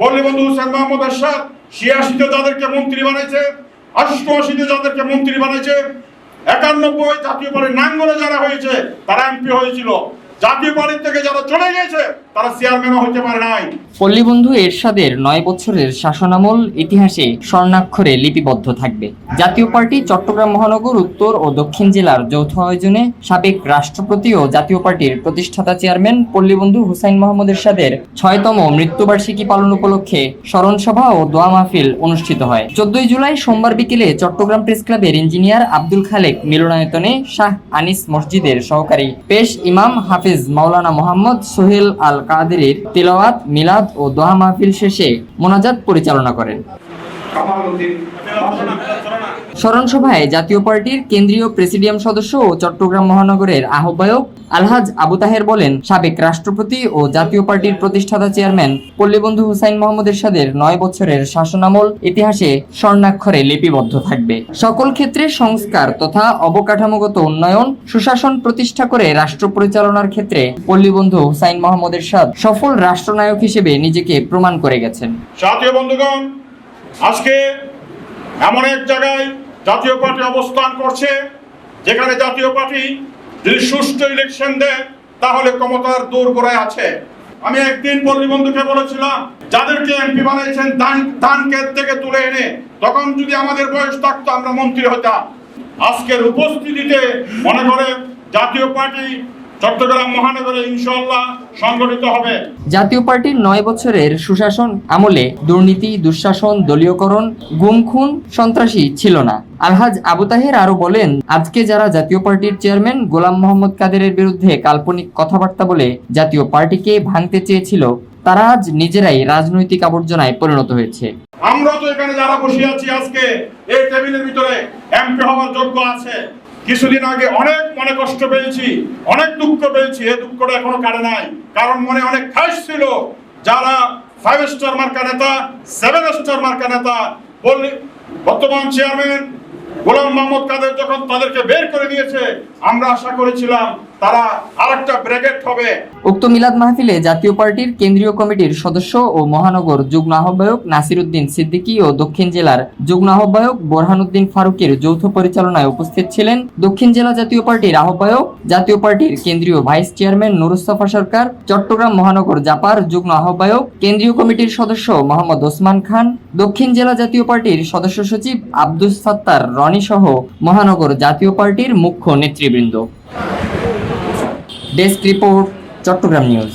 পল্লীবন্ধু হুসেন মোহাম্মদ আশাদ ছিয়াশিতে যাদেরকে মন্ত্রী বানাইছে অষ্টআশিতে যাদেরকে মন্ত্রী বানাইছে, একানব্বই জাতীয় পার্টির নাঙ্গলে যারা হয়েছে, তারা এমপি হয়েছিল। জাতীয় পার্টি থেকে যারা চলে গেছে তারা চেয়ারম্যানও এরশাদের নয় বছরের শাসনামল ইতিহাসে স্বর্ণাক্ষরে লিপিবদ্ধ থাকবে। জাতীয় পার্টি চট্টগ্রাম মহানগর, উত্তর ও দক্ষিণ জেলার যৌথ আয়োজনে সাবেক রাষ্ট্রপতি ও জাতীয় পার্টির প্রতিষ্ঠাতা চেয়ারম্যান পল্লীবন্ধু হুসাইন মোহাম্মদ এরশাদের ছয়তম মৃত্যুবার্ষিকী পালন উপলক্ষে স্মরণ সভা ও দোয়া মাহফিল অনুষ্ঠিত হয়। চোদ্দই জুলাই সোমবার বিকেলে চট্টগ্রাম প্রেস ক্লাবের ইঞ্জিনিয়ার আব্দুল খালেক মিলনায়তনে শাহ আনিস মসজিদের সহকারী পেশ ইমাম হাফিজ মাওলানা মোহাম্মদ সোহেল আল কাদেরের তেলাওয়াত মিলাদ ও দোহা মাহফিল শেষে মোনাজাত পরিচালনা করেন। স্মরণ সভায় জাতীয় পার্টির কেন্দ্রীয় প্রেসিডিয়াম সদস্য ও চট্টগ্রাম মহানগরের আহ্বায়ক আলহাজ আবু তাহের বলেন, সাবেক রাষ্ট্রপতি ও জাতীয় পার্টির প্রতিষ্ঠাতা চেয়ারম্যান পল্লীবন্ধু হুসাইন মোহাম্মদ এরশাদের নয় বছরের শাসনামল ইতিহাসে স্বর্ণাক্ষরে লিপিবদ্ধ থাকবে। সকল ক্ষেত্রে সংস্কার তথা অবকাঠামোগত উন্নয়ন, সুশাসন প্রতিষ্ঠা করে রাষ্ট্র পরিচালনার ক্ষেত্রে পল্লীবন্ধু হুসাইন মোহাম্মদ এরশাদ সফল রাষ্ট্রনায়ক হিসেবে নিজেকে প্রমাণ করে গেছেন। জাতীয় বন্ধুগণ, আজকে এমন এক জায়গায় জাতীয় পার্টি অবস্থান করছে, যেখানে জাতীয় পার্টি যদি সুষ্ঠু ইলেকশন দেয়, তাহলে ক্ষমতার দূর গোড়ায় আছে। আমি একদিন পল্লী বন্ধুকে বলেছিলাম, যাদেরকে এমপি বানাইছেন ধান ধান ক্ষেত থেকে তুলে এনে, তখন যদি আমাদের বয়স থাকতো, আমরা মন্ত্রী হতাম। আজকের উপস্থিতিতে মনে করে জাতীয় পার্টি চট্টগ্রাম মহানগরে ইনশাল্লাহ সংগঠিত হবে। জাতীয় পার্টির নয় বছরের সুশাসন আমলে দুর্নীতি দুঃশাসন দলীয়করণ গুম খুন সন্ত্রাসী ছিল না। আলহাজ আবু তাহের আরও বলেন আজকে যারা জাতীয় পার্টির চেয়ারম্যান গোলাম মোহাম্মদ কাদেরের বিরুদ্ধে কাল্পনিক কথাবার্তা বলে জাতীয় পার্টিকে ভাঙতে চেয়েছিল তারা আজ নিজেরাই রাজনৈতিক আবর্জনায় পরিণত হয়েছে। আমরা তো এখানে যারা বসে আছি আজকে এই টেবিলের ভিতরে এমপি হওয়ার যোগ্য আছে। কিছুদিন আগে অনেক মনে কষ্ট পেয়েছি, অনেক দুঃখ পেয়েছি, এ দুঃখটা এখনও কাটে নাই। কারণ মনে অনেক খাস ছিল, যারা ফাইভ স্টার মার্কা নেতা সেভেন স্টার মার্কা নেতা, বললে বর্তমান চেয়ারম্যান মোহাম্মদ কাদের যখন তাদেরকে বের করে দিয়েছে, আমরা আশা করেছিলাম তারা আরেকটা ব্র্যাকেট হবে। উক্ত মিলাদ মাহফিলে জাতীয় পার্টির কেন্দ্রীয় কমিটির সদস্য ও মহানগর যুগ্ম আহ্বায়ক নাসিরউদ্দিন সিদ্দিকী ও দক্ষিণ জেলার যুগ্ম আহ্বায়ক বোরহানুদ্দিন ফারুকের যৌথ পরিচালনায় উপস্থিত ছিলেন দক্ষিণ জেলা জাতীয় পার্টির আহ্বায়ক, জাতীয় পার্টির কেন্দ্রীয় ভাইস চেয়ারম্যান নুরুস্তফা সরকার, চট্টগ্রাম মহানগর জাপার যুগ্ম আহ্বায়ক, কেন্দ্রীয় কমিটির সদস্য মোহাম্মদ ওসমান খান, দক্ষিণ জেলা জাতীয় পার্টির সদস্য সচিব আব্দুস সাত্তার রনি সহ মহানগর জাতীয় পার্টির মুখ্য নেতৃবৃন্দ। Desk report Chittagong news.